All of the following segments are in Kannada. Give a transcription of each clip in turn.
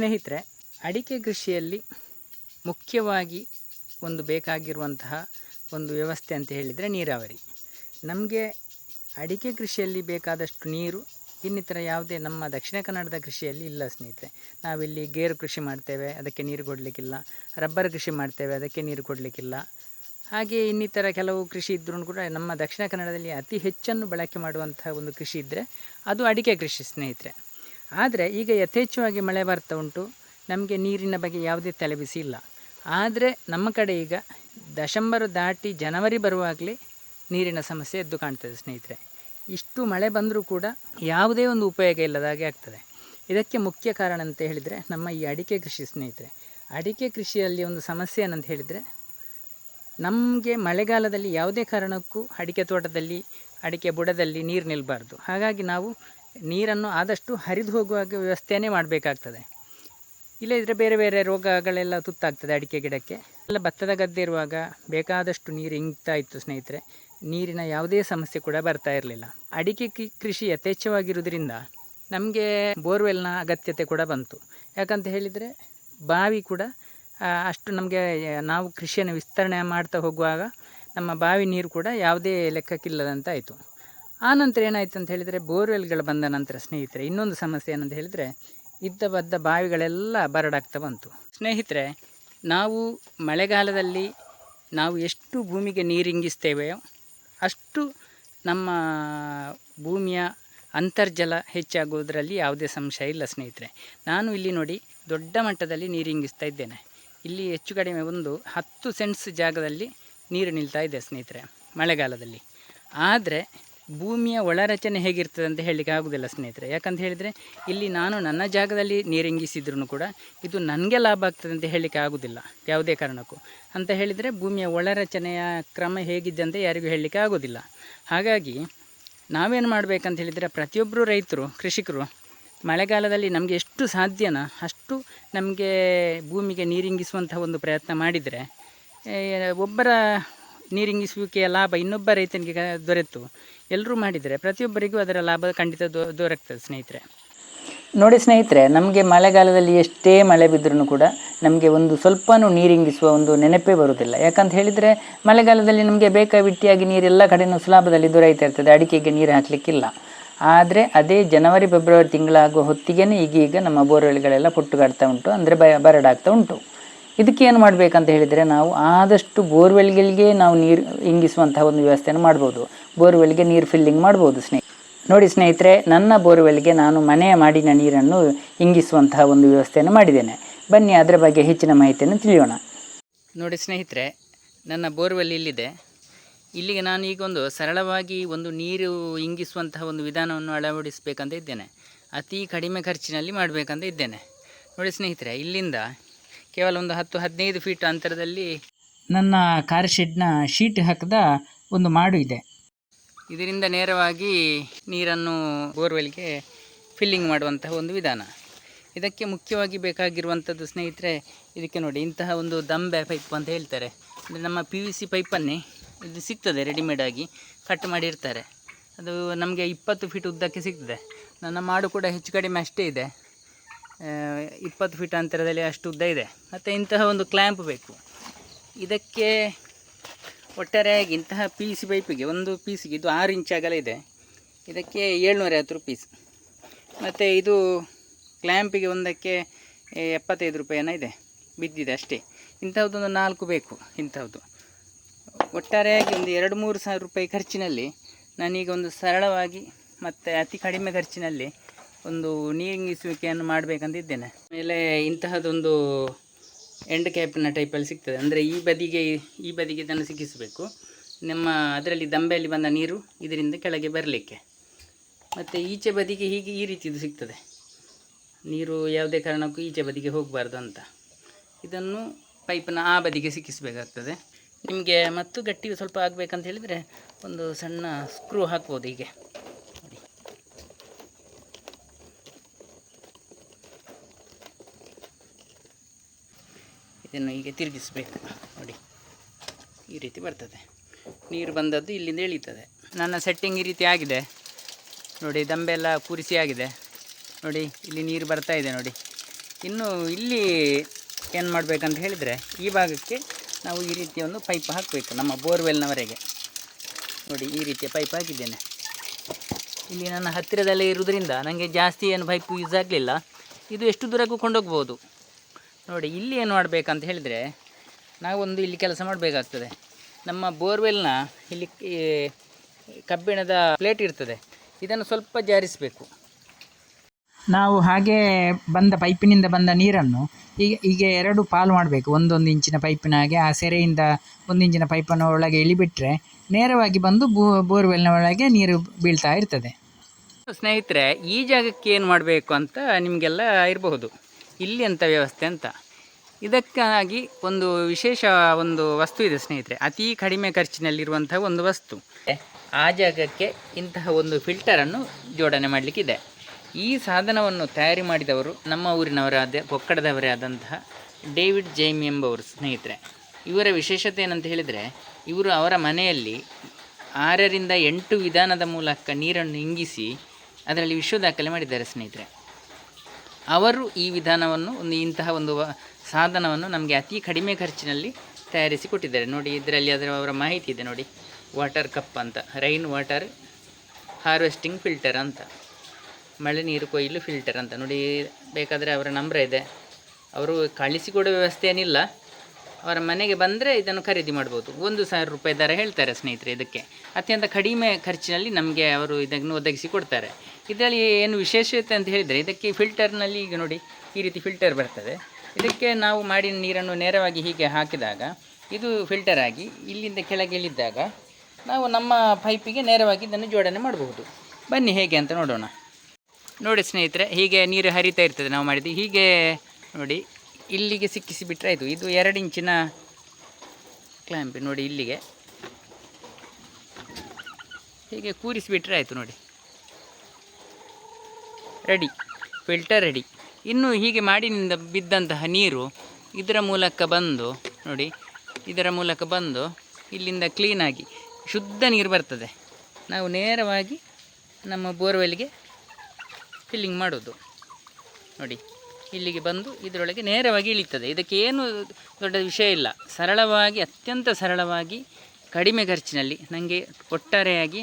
ಸ್ನೇಹಿತರೆ, ಅಡಿಕೆ ಕೃಷಿಯಲ್ಲಿ ಮುಖ್ಯವಾಗಿ ಒಂದು ಬೇಕಾಗಿರುವಂತಹ ಒಂದು ವ್ಯವಸ್ಥೆ ಅಂತ ಹೇಳಿದರೆ ನೀರಾವರಿ. ನಮಗೆ ಅಡಿಕೆ ಕೃಷಿಯಲ್ಲಿ ಬೇಕಾದಷ್ಟು ನೀರು, ಇನ್ನಿತರ ಯಾವುದೇ ನಮ್ಮ ದಕ್ಷಿಣ ಕನ್ನಡದ ಕೃಷಿಯಲ್ಲಿ ಇಲ್ಲ ಸ್ನೇಹಿತರೆ. ನಾವಿಲ್ಲಿ ಗೇರು ಕೃಷಿ ಮಾಡ್ತೇವೆ, ಅದಕ್ಕೆ ನೀರು ಕೊಡಲಿಕ್ಕಿಲ್ಲ. ರಬ್ಬರ್ ಕೃಷಿ ಮಾಡ್ತೇವೆ, ಅದಕ್ಕೆ ನೀರು ಕೊಡಲಿಕ್ಕಿಲ್ಲ. ಹಾಗೆ ಇನ್ನಿತರ ಕೆಲವು ಕೃಷಿ ಇದ್ರೂ ಕೂಡ ನಮ್ಮ ದಕ್ಷಿಣ ಕನ್ನಡದಲ್ಲಿ ಅತಿ ಹೆಚ್ಚನ್ನು ಬಳಕೆ ಮಾಡುವಂತಹ ಒಂದು ಕೃಷಿ ಇದ್ದರೆ ಅದು ಅಡಿಕೆ ಕೃಷಿ ಸ್ನೇಹಿತರೆ. ಆದರೆ ಈಗ ಯಥೇಚ್ಛವಾಗಿ ಮಳೆ ಬರ್ತಾ ಉಂಟು. ನಮಗೆ ನೀರಿನ ಬಗ್ಗೆ ಯಾವುದೇ ತಲೆಬಿಸಿ ಇಲ್ಲ. ಆದರೆ ನಮ್ಮ ಕಡೆ ಈಗ ಡಿಸೆಂಬರ್ ದಾಟಿ ಜನವರಿ ಬರುವಾಗಲೇ ನೀರಿನ ಸಮಸ್ಯೆ ಎದ್ದು ಕಾಣ್ತದೆ ಸ್ನೇಹಿತರೆ. ಇಷ್ಟು ಮಳೆ ಬಂದರೂ ಕೂಡ ಯಾವುದೇ ಒಂದು ಉಪಯೋಗ ಇಲ್ಲದಾಗೆ ಆಗ್ತದೆ. ಇದಕ್ಕೆ ಮುಖ್ಯ ಕಾರಣ ಅಂತ ಹೇಳಿದರೆ ನಮ್ಮ ಈ ಅಡಿಕೆ ಕೃಷಿ ಸ್ನೇಹಿತರೆ. ಅಡಿಕೆ ಕೃಷಿಯಲ್ಲಿ ಒಂದು ಸಮಸ್ಯೆ ಏನಂತ ಹೇಳಿದರೆ ನಮಗೆ ಮಳೆಗಾಲದಲ್ಲಿ ಯಾವುದೇ ಕಾರಣಕ್ಕೂ ಅಡಿಕೆ ತೋಟದಲ್ಲಿ, ಅಡಿಕೆ ಬುಡದಲ್ಲಿ ನೀರು ನಿಲ್ಲಬಾರ್ದು ಹಾಗಾಗಿ ನಾವು ನೀರನ್ನು ಆದಷ್ಟು ಹರಿದು ಹೋಗುವಾಗ ವ್ಯವಸ್ಥೆಯೇ ಮಾಡಬೇಕಾಗ್ತದೆ. ಇಲ್ಲದಿದ್ದರೆ ಬೇರೆ ಬೇರೆ ರೋಗಗಳೆಲ್ಲ ತುತ್ತಾಗ್ತದೆ ಅಡಿಕೆ ಗಿಡಕ್ಕೆ. ಎಲ್ಲ ಭತ್ತದ ಗದ್ದೆ ಇರುವಾಗ ಬೇಕಾದಷ್ಟು ನೀರು ಇಂಗ್ತಾ ಇತ್ತು ಸ್ನೇಹಿತರೆ. ನೀರಿನ ಯಾವುದೇ ಸಮಸ್ಯೆ ಕೂಡ ಬರ್ತಾ ಇರಲಿಲ್ಲ. ಅಡಿಕೆ ಕೃಷಿ ಯಥೇಚ್ಛವಾಗಿರುವುದರಿಂದ ನಮಗೆ ಬೋರ್ವೆಲ್ನ ಅಗತ್ಯತೆ ಕೂಡ ಬಂತು. ಯಾಕಂತ ಹೇಳಿದರೆ ಬಾವಿ ಕೂಡ ಅಷ್ಟು ನಮಗೆ ನಾವು ಕೃಷಿಯನ್ನು ವಿಸ್ತರಣೆ ಮಾಡ್ತಾ ಹೋಗುವಾಗ ನಮ್ಮ ಬಾವಿ ನೀರು ಕೂಡ ಯಾವುದೇ ಲೆಕ್ಕಕ್ಕಿಲ್ಲದಂತಾಯಿತು. ಆ ನಂತರ ಏನಾಯಿತು ಅಂತ ಹೇಳಿದರೆ, ಬೋರ್ವೆಲ್ಗಳು ಬಂದ ನಂತರ ಸ್ನೇಹಿತರೆ, ಇನ್ನೊಂದು ಸಮಸ್ಯೆ ಏನಂತ ಹೇಳಿದರೆ, ಇದ್ದ ಬದ್ದ ಬಾವಿಗಳೆಲ್ಲ ಬರಡಾಗ್ತಾ ಬಂತು. ಸ್ನೇಹಿತರೆ, ನಾವು ಮಳೆಗಾಲದಲ್ಲಿ ನಾವು ಎಷ್ಟು ಭೂಮಿಗೆ ನೀರಿಂಗಿಸ್ತೇವೆಯೋ ಅಷ್ಟು ನಮ್ಮ ಭೂಮಿಯ ಅಂತರ್ಜಲ ಹೆಚ್ಚಾಗುವುದರಲ್ಲಿ ಯಾವುದೇ ಸಂಶಯ ಇಲ್ಲ ಸ್ನೇಹಿತರೆ. ನಾನು ಇಲ್ಲಿ ನೋಡಿ ದೊಡ್ಡ ಮಟ್ಟದಲ್ಲಿ ನೀರಿಂಗಿಸ್ತಾ ಇದ್ದೇನೆ. ಇಲ್ಲಿ ಹೆಚ್ಚು ಕಡಿಮೆ ಒಂದು ಹತ್ತು ಸೆಂಟ್ಸ್ ಜಾಗದಲ್ಲಿ ನೀರು ನಿಲ್ತಾ ಇದೆ ಸ್ನೇಹಿತರೆ, ಮಳೆಗಾಲದಲ್ಲಿ. ಆದರೆ ಭೂಮಿಯ ಒಳರಚನೆ ಹೇಗಿರ್ತದೆ ಅಂತ ಹೇಳಲಿಕ್ಕೆ ಆಗೋದಿಲ್ಲ ಸ್ನೇಹಿತರೆ. ಯಾಕಂತ ಹೇಳಿದರೆ ಇಲ್ಲಿ ನಾನು ನನ್ನ ಜಾಗದಲ್ಲಿ ನೀರಿಂಗಿಸಿದ್ರೂ ಕೂಡ ಇದು ನನಗೆ ಲಾಭ ಆಗ್ತದೆ ಅಂತ ಹೇಳಲಿಕ್ಕೆ ಆಗೋದಿಲ್ಲ. ಯಾವುದೇ ಕಾರಣಕ್ಕೂ. ಅಂತ ಹೇಳಿದರೆ ಭೂಮಿಯ ಒಳರಚನೆಯ ಕ್ರಮ ಹೇಗಿದೆ ಅಂತ ಯಾರಿಗೂ ಹೇಳಲಿಕ್ಕೆ ಆಗೋದಿಲ್ಲ. ಹಾಗಾಗಿ ನಾವೇನು ಮಾಡಬೇಕಂತ ಹೇಳಿದರೆ ಪ್ರತಿಯೊಬ್ಬರು ರೈತರು, ಕೃಷಿಕರು, ಮಳೆಗಾಲದಲ್ಲಿ ನಮಗೆ ಎಷ್ಟು ಸಾಧ್ಯನ, ಅಷ್ಟು ನಮಗೆ ಭೂಮಿಗೆ ನೀರಿಂಗಿಸುವಂತಹ ಒಂದು ಪ್ರಯತ್ನ ಮಾಡಿದರೆ ಒಬ್ಬರ ನೀರಿಂಗಿಸುವಿಕೆಯ ಲಾಭ ಇನ್ನೊಬ್ಬ ರೈತನಿಗೆ ದೊರೆತು. ಎಲ್ಲರೂ ಮಾಡಿದರೆ ಪ್ರತಿಯೊಬ್ಬರಿಗೂ ಅದರ ಲಾಭ ಖಂಡಿತ ದೊರಕ್ತದೆ ಸ್ನೇಹಿತರೆ. ನೋಡಿ ಸ್ನೇಹಿತರೆ, ನಮಗೆ ಮಳೆಗಾಲದಲ್ಲಿ ಎಷ್ಟೇ ಮಳೆ ಬಿದ್ದರೂ ಕೂಡ ನಮಗೆ ಒಂದು ಸ್ವಲ್ಪನೂ ನೀರಿಂಗಿಸುವ ಒಂದು ನೆನಪೇ ಬರುವುದಿಲ್ಲ ಯಾಕಂತ ಹೇಳಿದರೆ ಮಳೆಗಾಲದಲ್ಲಿ ನಮಗೆ ಬೇಕಾಬಿಟ್ಟಿಯಾಗಿ ನೀರೆಲ್ಲ ಕಡೆಯೂ ಸುಲಭದಲ್ಲಿ ದೊರೆಯುತ್ತಾ ಇರ್ತದೆ, ಅಡಿಕೆಗೆ ನೀರು ಹಾಕಲಿಕ್ಕಿಲ್ಲ. ಆದರೆ ಅದೇ ಜನವರಿ, ಫೆಬ್ರವರಿ ತಿಂಗಳಾಗುವ ಹೊತ್ತಿಗೆ ಈಗೀಗ ನಮ್ಮ ಬೋರ್ವೆಲ್ಗಳೆಲ್ಲ ಪುಟ್ಟುಗಾಡ್ತಾ ಉಂಟು, ಅಂದರೆ ಬರಡಾಗ್ತಾ ಉಂಟು. ಇದಕ್ಕೆ ಏನು ಮಾಡಬೇಕಂತ ಹೇಳಿದರೆ ನಾವು ಆದಷ್ಟು ಬೋರ್ವೆಲ್ಗಳಿಗೆ ನಾವು ನೀರು ಇಂಗಿಸುವಂತಹ ಒಂದು ವ್ಯವಸ್ಥೆಯನ್ನು ಮಾಡ್ಬೋದು. ಬೋರ್ವೆಲ್ಗೆ ನೀರು ಫಿಲ್ಲಿಂಗ್ ಮಾಡ್ಬೋದು ಸ್ನೇಹಿತರೆ ನೋಡಿ ಸ್ನೇಹಿತರೆ, ನನ್ನ ಬೋರ್ವೆಲ್ಗೆ ನಾನು ಮನೆಯ ಮಾಡಿನ ನೀರನ್ನು ಇಂಗಿಸುವಂತಹ ಒಂದು ವ್ಯವಸ್ಥೆಯನ್ನು ಮಾಡಿದ್ದೇನೆ. ಬನ್ನಿ ಅದರ ಬಗ್ಗೆ ಹೆಚ್ಚಿನ ಮಾಹಿತಿಯನ್ನು ತಿಳಿಯೋಣ. ನೋಡಿ ಸ್ನೇಹಿತರೆ, ನನ್ನ ಬೋರ್ವೆಲ್ ಇಲ್ಲಿದೆ. ಇಲ್ಲಿಗೆ ನಾನು ಈಗ ಒಂದು ಸರಳವಾಗಿ ಒಂದು ನೀರು ಇಂಗಿಸುವಂತಹ ಒಂದು ವಿಧಾನವನ್ನು ಅಳವಡಿಸಬೇಕಂತ ಇದ್ದೇನೆ. ಅತಿ ಕಡಿಮೆ ಖರ್ಚಿನಲ್ಲಿ ಮಾಡಬೇಕಂತ ಇದ್ದೇನೆ. ನೋಡಿ ಸ್ನೇಹಿತರೆ, ಇಲ್ಲಿಂದ ಕೇವಲ ಒಂದು ಹತ್ತು ಹದಿನೈದು ಫೀಟ್ ಅಂತರದಲ್ಲಿ ನನ್ನ ಕಾರ್ ಶೆಡ್ನ ಶೀಟ್ ಹಾಕಿದ ಒಂದು ಮಾಡು ಇದೆ. ಇದರಿಂದ ನೇರವಾಗಿ ನೀರನ್ನು ಬೋರ್ವೆಲ್ಗೆ ಫಿಲ್ಲಿಂಗ್ ಮಾಡುವಂತಹ ಒಂದು ವಿಧಾನ. ಇದಕ್ಕೆ ಮುಖ್ಯವಾಗಿ ಬೇಕಾಗಿರುವಂಥದ್ದು ಸ್ನೇಹಿತರೆ ಇದಕ್ಕೆ ನೋಡಿ ಇಂತಹ ಒಂದು ದಂಬೆ ಪೈಪ್ ಅಂತ ಹೇಳ್ತಾರೆ. ಅಂದರೆ ನಮ್ಮ ಪಿ ವಿ ಸಿ ಪೈಪನ್ನೇ ಇದು ಸಿಗ್ತದೆ ರೆಡಿಮೇಡಾಗಿ ಕಟ್ ಮಾಡಿರ್ತಾರೆ. ಅದು ನಮಗೆ ಇಪ್ಪತ್ತು ಫೀಟ್ ಉದ್ದಕ್ಕೆ ಸಿಗ್ತದೆ. ನನ್ನ ಮಾಡು ಕೂಡ ಹೆಚ್ಚು ಕಡಿಮೆ ಅಷ್ಟೇ ಇದೆ. ಇಪ್ಪತ್ತು ಫೀಟ್ ಅಂತರದಲ್ಲಿ ಅಷ್ಟು ಉದ್ದ ಇದೆ. ಮತ್ತು ಇಂತಹ ಒಂದು ಕ್ಲ್ಯಾಂಪ್ ಬೇಕು. ಇದಕ್ಕೆ ಒಟ್ಟಾರೆಯಾಗಿ ಇಂತಹ ಪೀಸ್ ಪೈಪಿಗೆ ಒಂದು ಪೀಸಿಗೆ ಇದು ಆರು ಇಂಚ್ ಅಗಲ ಇದೆ. ಇದಕ್ಕೆ ಏಳ್ನೂರೈವತ್ತು ರೂಪೀಸ್ ಮತ್ತು ಇದು ಕ್ಲ್ಯಾಂಪಿಗೆ ಒಂದಕ್ಕೆ ಎಪ್ಪತ್ತೈದು ರೂಪಾಯಿನ ಇದೆ. ಬಿದ್ದಿದೆ ಅಷ್ಟೇ. ಇಂಥದ್ದೊಂದು ನಾಲ್ಕು ಬೇಕು ಇಂಥದ್ದು ಒಟ್ಟಾರೆಯಾಗಿ ಒಂದು ಎರಡು ಮೂರು ಸಾವಿರ ರೂಪಾಯಿ ಖರ್ಚಿನಲ್ಲಿ, ನಾನೀಗ ಒಂದು ಸರಳವಾಗಿ ಮತ್ತು ಅತಿ ಕಡಿಮೆ ಖರ್ಚಿನಲ್ಲಿ ಒಂದು ನೀರಿಂಗಿಸುವಿಕೆಯನ್ನು ಮಾಡಬೇಕಂತ ಇದ್ದೇನೆ ಆಮೇಲೆ ಇಂತಹದೊಂದು ಎಂಡ್ ಕ್ಯಾಪಿನ ಟೈಪಲ್ಲಿ ಸಿಗ್ತದೆ. ಅಂದರೆ ಈ ಬದಿಗೆ ಈ ಬದಿಗೆ ಇದನ್ನು ಸಿಕ್ಕಿಸಬೇಕು ನಮ್ಮ ಅದರಲ್ಲಿ ದಂಬೆಯಲ್ಲಿ ಬಂದ ನೀರು ಇದರಿಂದ ಕೆಳಗೆ ಬರಲಿಕ್ಕೆ. ಮತ್ತು ಈಚೆ ಬದಿಗೆ ಹೀಗೆ ಈ ರೀತಿಯದು ಸಿಗ್ತದೆ. ನೀರು ಯಾವುದೇ ಕಾರಣಕ್ಕೂ ಈಚೆ ಬದಿಗೆ ಹೋಗಬಾರ್ದು ಅಂತ. ಇದನ್ನು ಪೈಪನ್ನ ಆ ಬದಿಗೆ ಸಿಕ್ಕಿಸಬೇಕಾಗ್ತದೆ. ನಿಮಗೆ ಮತ್ತು ಗಟ್ಟಿ ಸ್ವಲ್ಪ ಆಗಬೇಕಂತ ಹೇಳಿದರೆ ಒಂದು ಸಣ್ಣ ಸ್ಕ್ರೂ ಹಾಕ್ಬೋದು ಹೀಗೆ. ಇದನ್ನು ಹೀಗೆ ತಿರುಗಿಸ್ಬೇಕು. ನೋಡಿ, ಈ ರೀತಿ ಬರ್ತದೆ. ನೀರು ಬಂದದ್ದು ಇಲ್ಲಿಂದ ಇಳೀತದೆ. ನನ್ನ ಸೆಟ್ಟಿಂಗ್ ಈ ರೀತಿ ಆಗಿದೆ. ನೋಡಿ, ದಂಬೆ ಎಲ್ಲ ಕೂರಿಸಿ ಆಗಿದೆ. ನೋಡಿ, ಇಲ್ಲಿ ನೀರು ಬರ್ತಾ ಇದೆ, ನೋಡಿ. ಇನ್ನು ಇಲ್ಲಿ ಏನು ಮಾಡಬೇಕಂತ ಹೇಳಿದರೆ, ಈ ಭಾಗಕ್ಕೆ ನಾವು ಈ ರೀತಿಯ ಒಂದು ಪೈಪ್ ಹಾಕಬೇಕು, ನಮ್ಮ ಬೋರ್ವೆಲ್ನವರೆಗೆ ನೋಡಿ, ಈ ರೀತಿಯ ಪೈಪ್ ಹಾಕಿದ್ದೇನೆ. ಇಲ್ಲಿ ನನ್ನ ಹತ್ತಿರದಲ್ಲೇ ಇರುವುದರಿಂದ ನನಗೆ ಜಾಸ್ತಿ ಏನು ಪೈಪ್ ಯೂಸ್ ಆಗಲಿಲ್ಲ. ಇದು ಎಷ್ಟು ದೂರಕ್ಕೂ ಕೊಂಡೋಗ್ಬೋದು. ನೋಡಿ ಇಲ್ಲಿ ಏನು ಮಾಡಬೇಕಂತ ಹೇಳಿದರೆ ನಾವೊಂದು ಇಲ್ಲಿ ಕೆಲಸ ಮಾಡಬೇಕಾಗ್ತದೆ. ನಮ್ಮ ಬೋರ್ವೆಲ್ನ ಇಲ್ಲಿ ಕಬ್ಬಿಣದ ಪ್ಲೇಟ್ ಇರ್ತದೆ. ಇದನ್ನು ಸ್ವಲ್ಪ ಜಾರಿಸಬೇಕು. ನಾವು ಹಾಗೆ ಬಂದ ಪೈಪಿನಿಂದ ಬಂದ ನೀರನ್ನು ಈಗ ಈಗ ಎರಡು ಪಾಲು ಮಾಡಬೇಕು. ಒಂದೊಂದು ಇಂಚಿನ ಪೈಪಿನ ಹಾಗೆ ಆ ಸೆರೆಯಿಂದ ಒಂದು ಇಂಚಿನ ಪೈಪನ್ನು ಒಳಗೆ ಇಳಿಬಿಟ್ರೆ ನೇರವಾಗಿ ಬಂದು ಬೋ ಬೋರ್ವೆಲ್ನ ಒಳಗೆ ನೀರು ಬೀಳ್ತಾ ಇರ್ತದೆ. ಸ್ನೇಹಿತರೆ ಈ ಜಾಗಕ್ಕೆ ಏನು ಮಾಡಬೇಕು ಅಂತ ನಿಮಗೆಲ್ಲ ಇರಬಹುದು. ಇಲ್ಲಿ ಅಂತ ವ್ಯವಸ್ಥೆ ಅಂತ. ಇದಕ್ಕಾಗಿ ಒಂದು ವಿಶೇಷ ಒಂದು ವಸ್ತು ಇದೆ ಸ್ನೇಹಿತರೆ, ಅತಿ ಕಡಿಮೆ ಖರ್ಚಿನಲ್ಲಿರುವಂತಹ ಒಂದು ವಸ್ತು. ಆ ಜಾಗಕ್ಕೆ ಇಂತಹ ಒಂದು ಫಿಲ್ಟರನ್ನು ಜೋಡಣೆ ಮಾಡಲಿಕ್ಕಿದೆ. ಈ ಸಾಧನವನ್ನು ತಯಾರಿ ಮಾಡಿದವರು ನಮ್ಮ ಊರಿನವರಾದ, ಕೊಕ್ಕಡದವರೇ ಆದಂತಹ ಡೇವಿಡ್ ಜೈಮ್ ಎಂಬವರು ಸ್ನೇಹಿತರೆ. ಇವರ ವಿಶೇಷತೆ ಏನಂತ ಹೇಳಿದರೆ, ಇವರು ಅವರ ಮನೆಯಲ್ಲಿ ಆರರಿಂದ ಎಂಟು ವಿಧಾನದ ಮೂಲಕ ನೀರನ್ನು ಇಂಗಿಸಿ, ಅದರಲ್ಲಿ ವಿಶ್ವ ದಾಖಲೆ ಮಾಡಿದ್ದಾರೆ ಸ್ನೇಹಿತರೆ. ಅವರು ಈ ವಿಧಾನವನ್ನು, ಒಂದು ಇಂತಹ ಒಂದು ಸಾಧನವನ್ನು ನಮಗೆ ಅತಿ ಕಡಿಮೆ ಖರ್ಚಿನಲ್ಲಿ ತಯಾರಿಸಿ ಕೊಟ್ಟಿದ್ದಾರೆ. ನೋಡಿ, ಇದರಲ್ಲಿ ಅದರ ಅವರ ಮಾಹಿತಿ ಇದೆ ನೋಡಿ. ವಾಟರ್ ಕಪ್ ಅಂತ, ರೈನ್ ವಾಟರ್ ಹಾರ್ವೆಸ್ಟಿಂಗ್ ಫಿಲ್ಟರ್ ಅಂತ, ಮಳೆ ನೀರು ಕೊಯ್ಲು ಫಿಲ್ಟರ್ ಅಂತ. ನೋಡಿ, ಬೇಕಾದರೆ ಅವರ ನಂಬರ್ ಇದೆ. ಅವರು ಕಳಿಸಿಕೊಡೋ ವ್ಯವಸ್ಥೆ ಏನಿಲ್ಲ ಅವರ ಮನೆಗೆ ಬಂದರೆ ಇದನ್ನು ಖರೀದಿ ಮಾಡ್ಬೋದು. ಒಂದು ಸಾವಿರ ರೂಪಾಯಿ ದರ ಹೇಳ್ತಾರೆ ಸ್ನೇಹಿತರೆ ಇದಕ್ಕೆ. ಅತ್ಯಂತ ಕಡಿಮೆ ಖರ್ಚಿನಲ್ಲಿ ನಮಗೆ ಅವರು ಇದನ್ನು ಒದಗಿಸಿ ಕೊಡ್ತಾರೆ. ಇದರಲ್ಲಿ ಏನು ವಿಶೇಷತೆ ಅಂತ ಹೇಳಿದರೆ ಇದಕ್ಕೆ ಫಿಲ್ಟರ್ನಲ್ಲಿ ಈಗ ನೋಡಿ ಈ ರೀತಿ ಫಿಲ್ಟರ್ ಬರ್ತದೆ. ಇದಕ್ಕೆ ನಾವು ಮಾಡಿದ ನೀರನ್ನು ನೇರವಾಗಿ ಹೀಗೆ ಹಾಕಿದಾಗ ಇದು ಫಿಲ್ಟರ್ ಆಗಿ ಇಲ್ಲಿಂದ ಕೆಳಗೆ ಇಳಿದಾಗ ನಾವು ನಮ್ಮ ಪೈಪಿಗೆ ನೇರವಾಗಿ ಇದನ್ನು ಜೋಡಣೆ ಮಾಡಬಹುದು. ಬನ್ನಿ ಹೇಗೆ ಅಂತ ನೋಡೋಣ. ನೋಡಿ ಸ್ನೇಹಿತರೆ, ಹೀಗೆ ನೀರು ಹರಿತಾ ಇರ್ತದೆ ನಾವು ಮಾಡಿದ್ದು. ಹೀಗೆ ನೋಡಿ ಇಲ್ಲಿಗೆ ಸಿಕ್ಕಿಸಿ ಬಿಟ್ಟರೆ ಆಯಿತು. ಇದು ಎರಡು ಇಂಚಿನ ಕ್ಲ್ಯಾಂಪ್ ನೋಡಿ ಇಲ್ಲಿಗೆ. ಹೀಗೆ ಕೂರಿಸಿಬಿಟ್ರೆ ಆಯಿತು ನೋಡಿ. Ready, filter ready. ಇನ್ನು ಹೀಗೆ ಮಾಡಿನಿಂದ ಬಿದ್ದಂತಹ ನೀರು ಇದರ ಮೂಲಕ ಬಂದು, ನೋಡಿ, ಇದರ ಮೂಲಕ ಬಂದು ಇಲ್ಲಿಂದ ಕ್ಲೀನಾಗಿ ಶುದ್ಧ ನೀರು ಬರ್ತದೆ. ನಾವು ನೇರವಾಗಿ ನಮ್ಮ ಬೋರ್ವೆಲ್ಗೆ ಫಿಲ್ಲಿಂಗ್ ಮಾಡೋದು. ನೋಡಿ, ಇಲ್ಲಿಗೆ ಬಂದು ಇದರೊಳಗೆ ನೇರವಾಗಿ ಇಳಿತದೆ. ಇದಕ್ಕೆ ಏನು ದೊಡ್ಡ ವಿಷಯ ಇಲ್ಲ. ಸರಳವಾಗಿ, ಅತ್ಯಂತ ಸರಳವಾಗಿ ಕಡಿಮೆ ಖರ್ಚಿನಲ್ಲಿ ನನಗೆ ಒಟ್ಟಾರೆಯಾಗಿ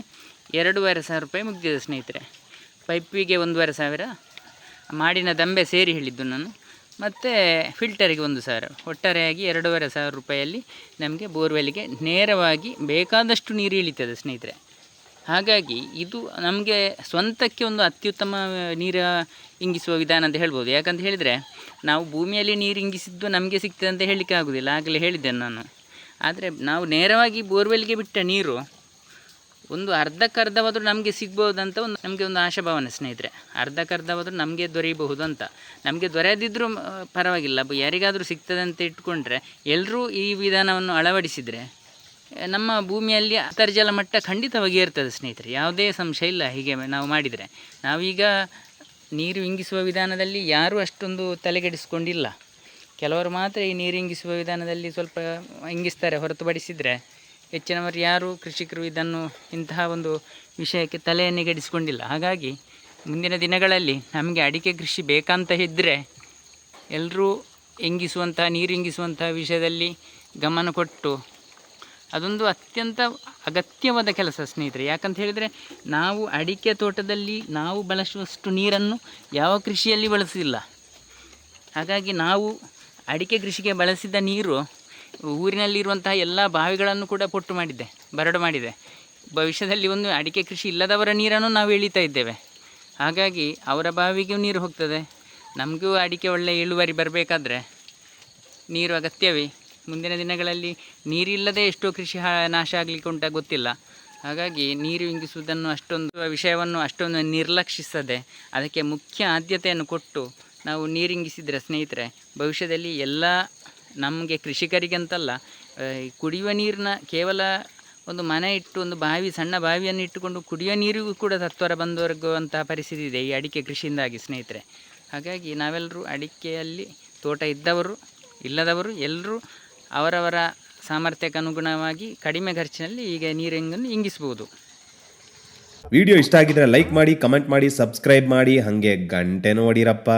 ಎರಡೂವರೆ ಸಾವಿರ ರೂಪಾಯಿ ಮುಗಿದಿದೆ ಸ್ನೇಹಿತರೆ. ಪೈಪಿಗೆ ಒಂದೂವರೆ ಸಾವಿರ, ಮಾಡಿನ ದಂಬೆ ಸೇರಿ ಹೇಳಿದ್ದು ನಾನು. ಮತ್ತು ಫಿಲ್ಟರಿಗೆ ಒಂದು ಸಾವಿರ, ಒಟ್ಟಾರೆಯಾಗಿ ಎರಡೂವರೆ ಸಾವಿರ ರೂಪಾಯಲ್ಲಿ ನಮಗೆ ಬೋರ್ವೆಲ್ಗೆ ನೇರವಾಗಿ ಬೇಕಾದಷ್ಟು ನೀರು ಇಳಿತದೆ ಸ್ನೇಹಿತರೆ. ಹಾಗಾಗಿ ಇದು ನಮಗೆ ಸ್ವಂತಕ್ಕೆ ಒಂದು ಅತ್ಯುತ್ತಮ ನೀರು ಇಂಗಿಸುವ ವಿಧಾನ ಅಂತ ಹೇಳ್ಬೋದು. ಯಾಕಂತ ಹೇಳಿದರೆ ನಾವು ಭೂಮಿಯಲ್ಲಿ ನೀರು ಇಂಗಿಸಿದ್ದು ನಮಗೆ ಸಿಗ್ತದೆ ಅಂತ ಹೇಳಲಿಕ್ಕೆ ಆಗೋದಿಲ್ಲ. ಆಗಲೇ ಹೇಳಿದ್ದೇನೆ ನಾನು. ಆದರೆ ನಾವು ನೇರವಾಗಿ ಬೋರ್ವೆಲ್ಗೆ ಬಿಟ್ಟ ನೀರು ಒಂದು ಅರ್ಧಕ್ಕರ್ಧವಾದರೂ ನಮಗೆ ಸಿಗ್ಬೋದಂತ ಒಂದು ನಮಗೆ ಒಂದು ಆಶಾಭಾವನೆ ಸ್ನೇಹಿತರೆ. ಅರ್ಧಕ್ಕರ್ಧವಾದರೂ ನಮಗೆ ದೊರೆಯಬಹುದು ಅಂತ ನಮಗೆ ದೊರೆಯದಿದ್ದರೂ ಪರವಾಗಿಲ್ಲ. ಯಾರಿಗಾದರೂ ಸಿಗ್ತದೆ ಅಂತ ಇಟ್ಕೊಂಡ್ರೆ ಎಲ್ಲರೂ ಈ ವಿಧಾನವನ್ನು ಅಳವಡಿಸಿದರೆ, ನಮ್ಮ ಭೂಮಿಯಲ್ಲಿ ಅಂತರ್ಜಲ ಮಟ್ಟ ಖಂಡಿತವಾಗಿ ಇರ್ತದೆ ಸ್ನೇಹಿತರೆ. ಯಾವುದೇ ಸಂಶಯ ಇಲ್ಲ ಹೀಗೆ ನಾವು ಮಾಡಿದರೆ. ನಾವೀಗ ನೀರು ಇಂಗಿಸುವ ವಿಧಾನದಲ್ಲಿ ಯಾರೂ ಅಷ್ಟೊಂದು ತಲೆಗೆಡಿಸ್ಕೊಂಡಿಲ್ಲ. ಕೆಲವರು ಮಾತ್ರ ಈ ನೀರು ಇಂಗಿಸುವ ವಿಧಾನದಲ್ಲಿ ಸ್ವಲ್ಪ ಇಂಗಿಸ್ತಾರೆ, ಹೊರತುಪಡಿಸಿದರೆ ಹೆಚ್ಚಿನವರು ಯಾರು ಕೃಷಿಕರು ಇದನ್ನು ಇಂತಹ ಒಂದು ವಿಷಯಕ್ಕೆ ತಲೆಯನ್ನು ಗಡಿಸಿಕೊಂಡಿಲ್ಲ ಹಾಗಾಗಿ ಮುಂದಿನ ದಿನಗಳಲ್ಲಿ ನಮಗೆ ಅಡಿಕೆ ಕೃಷಿ ಬೇಕಂತ ಇದ್ದರೆ ಎಲ್ಲರೂ ಎಂಗಿಸುವಂತಹ ನೀರು ಇಂಗಿಸುವಂಥ ವಿಷಯದಲ್ಲಿ ಗಮನ ಕೊಟ್ಟು ಅದೊಂದು ಅತ್ಯಂತ ಅಗತ್ಯವಾದ ಕೆಲಸ ಸ್ನೇಹಿತರೆ. ಯಾಕಂತ ಹೇಳಿದರೆ ನಾವು ಅಡಿಕೆ ತೋಟದಲ್ಲಿ ನಾವು ಬಳಸುವಷ್ಟು ನೀರನ್ನು ಯಾವ ಕೃಷಿಯಲ್ಲಿ ಬಳಸಿಲ್ಲ. ಹಾಗಾಗಿ ನಾವು ಅಡಿಕೆ ಕೃಷಿಗೆ ಬಳಸಿದ ನೀರು ಊರಿನಲ್ಲಿರುವಂತಹ ಎಲ್ಲ ಬಾವಿಗಳನ್ನು ಕೂಡ ಪೊಟ್ಟು ಮಾಡಿದೆ, ಬರಡು ಮಾಡಿದೆ. ಭವಿಷ್ಯದಲ್ಲಿ ಒಂದು ಅಡಿಕೆ ಕೃಷಿ ಇಲ್ಲದವರ ನೀರನ್ನು ನಾವು ಎಳಿತಾ ಇದ್ದೇವೆ. ಹಾಗಾಗಿ ಅವರ ಬಾವಿಗೂ ನೀರು ಹೋಗ್ತದೆ. ನಮಗೂ ಅಡಿಕೆ ಒಳ್ಳೆಯ ಇಳುವರಿ ಬರಬೇಕಾದ್ರೆ ನೀರು ಅಗತ್ಯವೇ? ಮುಂದಿನ ದಿನಗಳಲ್ಲಿ ನೀರಿಲ್ಲದೆ ಎಷ್ಟೋ ಕೃಷಿ ನಾಶ ಆಗಲಿಕ್ಕೆ ಉಂಟ ಗೊತ್ತಿಲ್ಲ. ಹಾಗಾಗಿ ನೀರು ಇಂಗಿಸುವುದನ್ನು ಅಷ್ಟೊಂದು, ವಿಷಯವನ್ನು ಅಷ್ಟೊಂದು ನಿರ್ಲಕ್ಷಿಸದೆ ಅದಕ್ಕೆ ಮುಖ್ಯ ಆದ್ಯತೆಯನ್ನು ಕೊಟ್ಟು ನಾವು ನೀರಿಂಗಿಸಿದರೆ ಸ್ನೇಹಿತರೆ, ಭವಿಷ್ಯದಲ್ಲಿ ಎಲ್ಲ ನಮಗೆ ಕೃಷಿಕರಿಗಂತಲ್ಲ ಅಂತಲ್ಲ ಕುಡಿಯುವ ನೀರಿನ ಕೇವಲ ಒಂದು ಮನೆ ಇಟ್ಟು ಒಂದು ಬಾವಿ, ಸಣ್ಣ ಬಾವಿಯನ್ನು ಇಟ್ಟುಕೊಂಡು ಕುಡಿಯುವ ನೀರಿಗೂ ಕೂಡ ತತ್ವರ ಬಂದುವರೆಗುವಂತಹ ಪರಿಸ್ಥಿತಿ ಇದೆ ಈ ಅಡಿಕೆ ಕೃಷಿಯಿಂದಾಗಿ ಸ್ನೇಹಿತರೆ. ಹಾಗಾಗಿ ನಾವೆಲ್ಲರೂ ಅಡಿಕೆಯಲ್ಲಿ ತೋಟ ಇದ್ದವರು, ಇಲ್ಲದವರು ಎಲ್ಲರೂ ಅವರವರ ಸಾಮರ್ಥ್ಯಕ್ಕೆ ಅನುಗುಣವಾಗಿ ಕಡಿಮೆ ಖರ್ಚಿನಲ್ಲಿ ಈಗ ನೀರಿಂಗನ್ನು ಇಂಗಿಸ್ಬೋದು. ವಿಡಿಯೋ ಇಷ್ಟ ಆಗಿದ್ರೆ ಲೈಕ್ ಮಾಡಿ, ಕಮೆಂಟ್ ಮಾಡಿ, ಸಬ್ಸ್ಕ್ರೈಬ್ ಮಾಡಿ, ಹಾಗೆ ಗಂಟೆನೂ ಹೊಡೀರಪ್ಪ